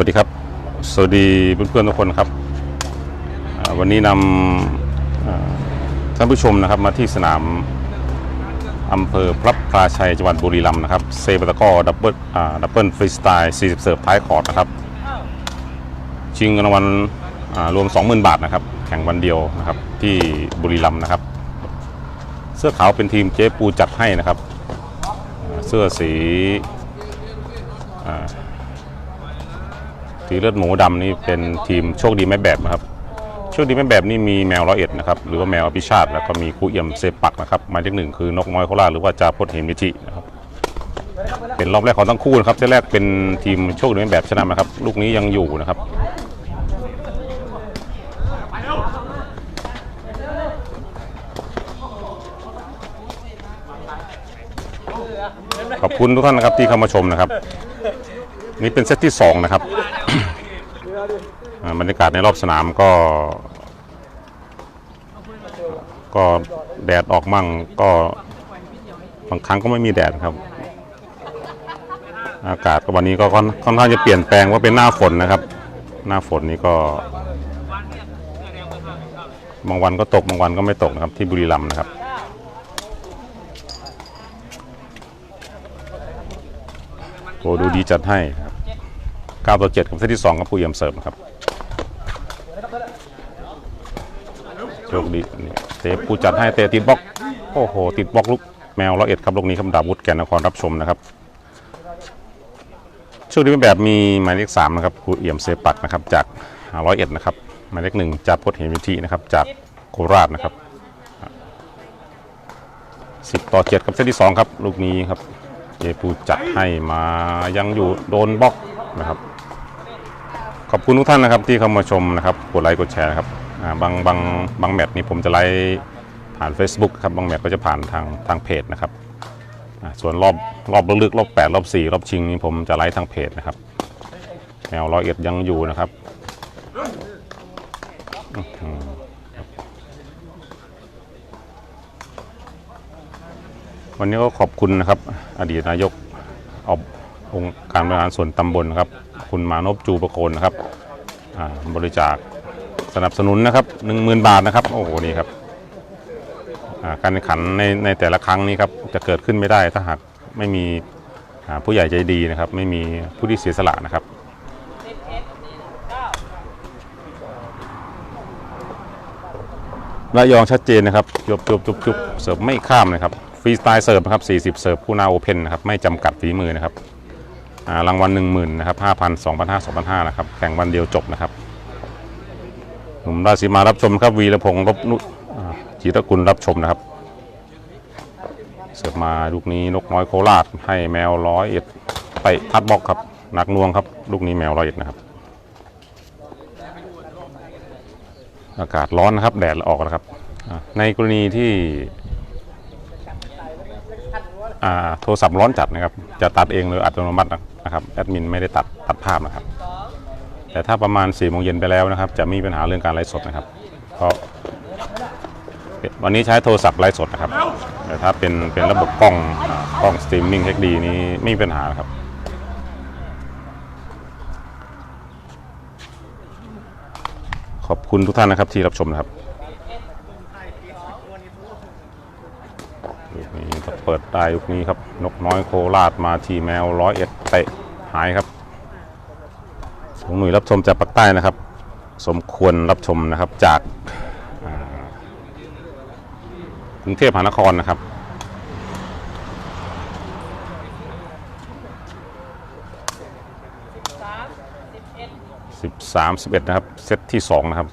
สวัสดีครับ สวัสดีเพื่อนๆทุกคนครับ วันนี้นำท่านผู้ชมนะครับมาที่สนามอำเภอพระพราชัยจังหวัดบุรีรัมย์นะครับเซปตะก้อดับเบิลดับเบิลฟรีสไตล์40 เสิร์ฟท้ายคอร์ดนะครับชิงรางวัลรวม 20,000 บาทนะครับ แข่งวันเดียวนะครับที่บุรีรัมย์นะครับ เสื้อขาวเป็นทีมเจ๊ปูจัดให้นะครับ เสื้อสีอ สีเลือดหมูดำนี่เป็นทีมโชคดีไม่แบบนะครับ โชคดีไม่แบบนี่มีแมวร้อยเอ็ดนะครับหรือว่าแมวอภิชาติแล้วก็มีครูเอี่ยมเซปักนะครับหมายเลขหนึ่งคือนกน้อยโคราชหรือว่าจาพจน์เหมนิธินะครับเป็นรอบแรกของทั้งคู่นะครับเซตแรกเป็นทีมโชคดีไม่แบบชนะนะครับ ลูกนี้ยังอยู่นะครับขอบคุณทุกท่านนะครับที่เข้ามาชมนะครับ นี่เป็นเซตที่สองนะครับอ่าบรรยากาศในรอบสนามก็ ก็แดดออกมั่งก็บางครั้งก็ไม่มีแดดครับ อากาศก็วันนี้ก็ค่อนข้างจะเปลี่ยนแปลงว่าเป็นหน้าฝนนะครับ หน้าฝนนี้ก็ บางวันก็ตกบางวันก็ไม่ตกนะครับที่บุรีรัมย์นะครับโอ้ดูดีจัดให้ 9ต่อ7กับเซตที่ 2 กับผู้เยี่ยมเสร์ฟนะครับโชคดีนี่เตะผู้จัดให้เตะติดบล็อก โอ้โห ติดบล็อกลูกแมวร้อยเอ็ดครับลูกนี้คำดาบวุฒิแก่นนครรับชมนะครับโชคดีเป็นแบบมีหมายเลขสามนะครับครูเอี่ยมเซปักนะครับจากร้อยเอ็ดนะครับหมายเลขหนึ่งจากพจน์เหมวิธีนะครับจากโคราชนะครับสิบต่อเจ็ดกับเซตที่สองครับลูกนี้ครับเจปูจัดให้มายังอยู่โดนบล็อก นะครับ ขอบคุณทุกท่านนะครับที่เข้ามาชมนะครับกดไลค์กดแชร์นะครับบางบางบางแมตช์นี่ผมจะไลฟ์ผ่าน Facebook ครับบางแมตช์ก็จะผ่านทางทางเพจนะครับส่วนรอบรอบลึกรอบ 8 รอบ 4 รอบชิงนี่ผมจะไลฟ์ทางเพจนะครับแนวร้อยเอ็ดยังอยู่นะครับวันนี้ก็ขอบคุณนะครับ อดีตนายกอบ องค์การบริหารส่วนตำบลนะครับ คุณมานพจูประโคนนะครับอ่าบริจาคสนับสนุนนะครับ10,000 บาทนะครับ โอ้โหนี่ครับอ่าการแข่งขันในในแต่ละครั้งนี้ครับจะเกิดขึ้นไม่ได้ถ้าหากไม่มีผู้ใหญ่ใจดีนะครับ ไม่มีผู้ที่เสียสละนะครับระยองชัดเจนนะครับจบจบจบจบเสิร์ฟไม่ข้ามนะครับ ฟรีสไตล์เสิร์ฟนะครับ 40 เสิร์ฟผู้นาโอเพนนะครับ ไม่จำกัดฝีมือนะครับ รางวัล 1 0,000นะครับ5,000 2,500 2,500นะครับแข่งวันเดียวจบนะครับหนุ่มราศีมารับชมครับวีรพงศ์รบนุจิรกุลรับชมนะครับ เสิร์ฟมาลูกนี้นกน้อยโคราชให้แมวร้อยเอ็ดไปพัดบล็อกครับหนักนวงครับ ลูกนี้แมวร้อยเอ็ดนะครับ อากาศร้อนนะครับแดดออกแล้วครับ ในกรณีที่ โทรศัพท์ร้อนจัดนะครับ จะตัดเองหรืออัตโนมัตินะครับแอดมินไม่ได้ตัดตัดภาพนะครับ แต่ถ้าประมาณ4ี่โมงเย็นไปแล้วนะครับ จะมีปัญหาเรื่องการไลฟ์สดนะครับ เพราะวันนี้ใช้โทรศัพท์ไลฟ์สดนะครับ แต่ถ้าเป็นเป็นระบบกล้องกล้องสตรีมมิ่งเทคดีนี้ไม่มีปัญหาครับขอบคุณทุกท่านนะครับที่รับชมนะครับลูกนี้ถ้าเปิดได้ลูกนี้ครับ นกน้อยโคราชมาทีแมวร้อยเอ็ดเตะหายครับสงหน่วยรับชมจากภาคใต้นะครับ สมควรรับชมนะครับจากกรุงเทพมหานครนะครับสิบสามสิบเอ็ดนะครับ เซตที่สองนะครับ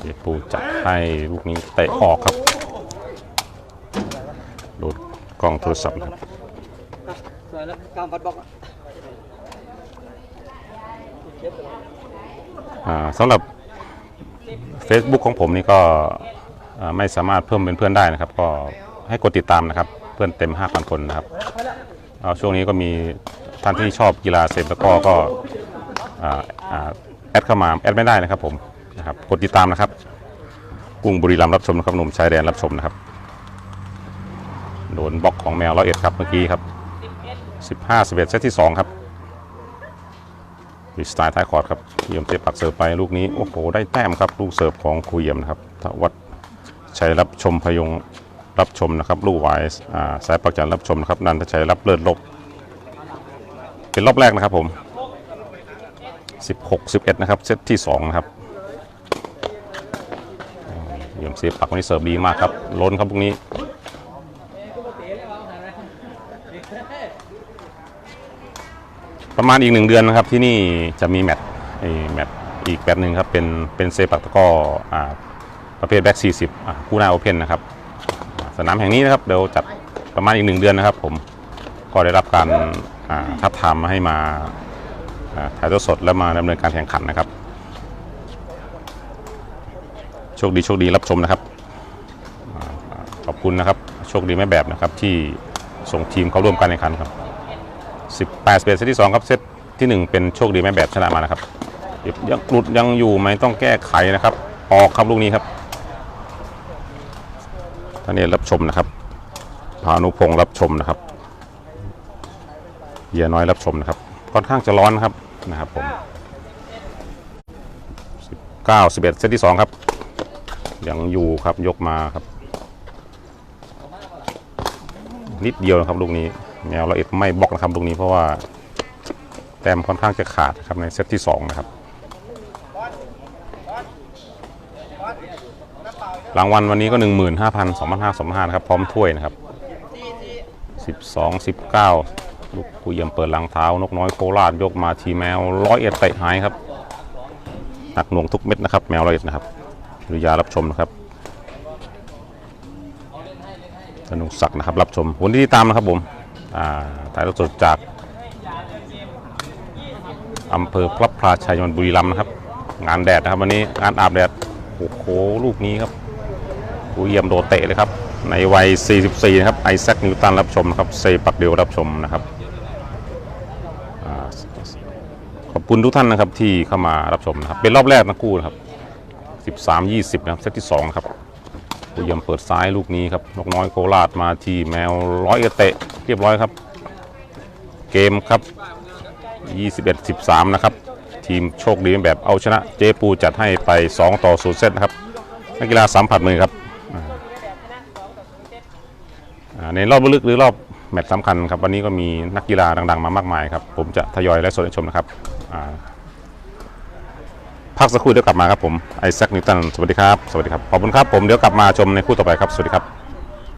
เจปูจัดให้ลูกนี้เตะออกครับ โดดกล้องโทรศัพท์นะครับสวยแล้วกามฟัดบอกสำหรับ Facebook ของผมนี่ก็ไม่สามารถเพิ่มเป็นเพื่อนได้นะครับ ก็ให้กดติดตามนะครับ เพื่อนเต็ม 5,000 คนนะครับช่วงนี้ก็มีท่านที่ชอบกีฬาเซฟตะกร้อก็อ่าอ่าแอดเข้ามาแอดไม่ได้นะครับผมนะครับกดติดตามนะครับกรุงบุรีรัมรับชมนะครับหนุ่มชายแดนรับชมนะครับ โดนบล็อกของแมวร้อยเอ็ดครับเมื่อกี้ครับสิบเอ็ด15 11เซตที่2ครับฟรีสไตล์ท้ายคอร์ดครับเยี่ยมเตะปักเสิร์ฟไปลูกนี้โอ้โหได้แต้มครับลูกเสิร์ฟของครูเยี่ยมนะครับทวัดชัยรับชมพยงรับชมนะครับลูกหวายสายปักจันรับชมนะครับนันทชัยรับเลิศลบ เป็นรอบแรกนะครับผม 16 11 นะครับเซตที่2นะครับเยี่ยมเสียปักวันนี้เสิร์ฟดีมากครับล้นครับลูกนี้ ประมาณอีกหนึ่งเดือนนะครับที่นี่จะมีแมตช์แมตช์อีกแมตช์หนึ่งครับเป็นเป็นเซปักตะก้ออ่าประเภทแบ็ก40อ่าคู่หน้าโอเพนนะครับสนามแห่งนี้นะครับเดี๋ยวจัดประมาณอีกหนึ่งเดือนนะครับ ผมก็ได้รับการทับทามให้มาถ่ายทอดสดและมาดำเนินการแข่งขันนะครับ โชคดีโชคดีรับชมนะครับขอบคุณนะครับ โชคดีแม่แบบนะครับที่ส่งทีมเข้าร่วมการแข่งขันครับ 18เซตที่ 2 ครับ เซตที่ 1 เป็นโชคดีแม่แบบชนะมานะครับยังหลุดยังอยู่ไหมต้องแก้ไขนะครับ ออกครับลูกนี้ครับท่านนี้รับชมนะครับพานุพงศ์รับชมนะครับเยียน้อยรับชมนะครับ ค่อนข้างจะร้อนครับนะครับผม9 11 เซตที่ 2 ครับ ยังอยู่ครับยกมาครับ นิดเดียวนะครับลูกนี้ แมวเราเอ็ดไม่บล็อกนะครับลูกนี้เพราะว่าแต้มค่อนข้างจะขาดนะครับในเซตที่ 2 นะครับรางวัลวันนี้ก็ 15,000 2,500นะครับพร้อมถ้วยนะครับ 12 19 ลูกกูเยี่ยมเปิดหลังเท้านกน้อยโคราชยกมาทีแมวร้อยเอ็ดเตะหายครับหนักหน่วงทุกเม็ดนะครับ แมวร้อยเอ็ดนะครับรือยารับชมนะครับสนุกศักนะครับรับชมวันที่ตามนะครับผม ถ่ายทอดสดจากอำเภอพระพราชัยจังหวัดบุรีรัมย์นะครับ งานแดดนะครับวันนี้งานอาบแดดโอ้โหลูกนี้ครับผู้เยี่ยมโดเตะเลยครับ ในวัย 44 นะครับไอแซคนิวตันรับชมนะครับเซปักเดียวรับชมนะครับอขอบคุณทุกท่านนะครับที่เข้ามารับชมนะครับ เป็นรอบแรกนะคู่นะครับ13-20 นะครับเซตที่ 2 ครับผู้เยี่ยมเปิดซ้ายลูกนี้ครับนกน้อยโคราชมาที่แมวร้อยเอเตะ เรียบร้อยครับ เกมครับ 21-13 นะครับ ทีมโชคดีแบบเอาชนะเจปูจัดให้ไป 2 ต่อ 0 เซตนะครับ นักกีฬาสัมผัสมือครับในรอบลึกหรือรอบแมตช์สำคัญครับวันนี้ก็มีนักกีฬาดังๆ มามากมายครับ ผมจะทยอยและสดให้ชมนะครับพักสักครู่เดี๋ยวกลับมาครับผมไอแซคนิวตันสวัสดีครับ สวัสดีครับ ขอบคุณครับผมเดี๋ยวกลับมาชมในคู่ต่อไปครับ สวัสดีครับ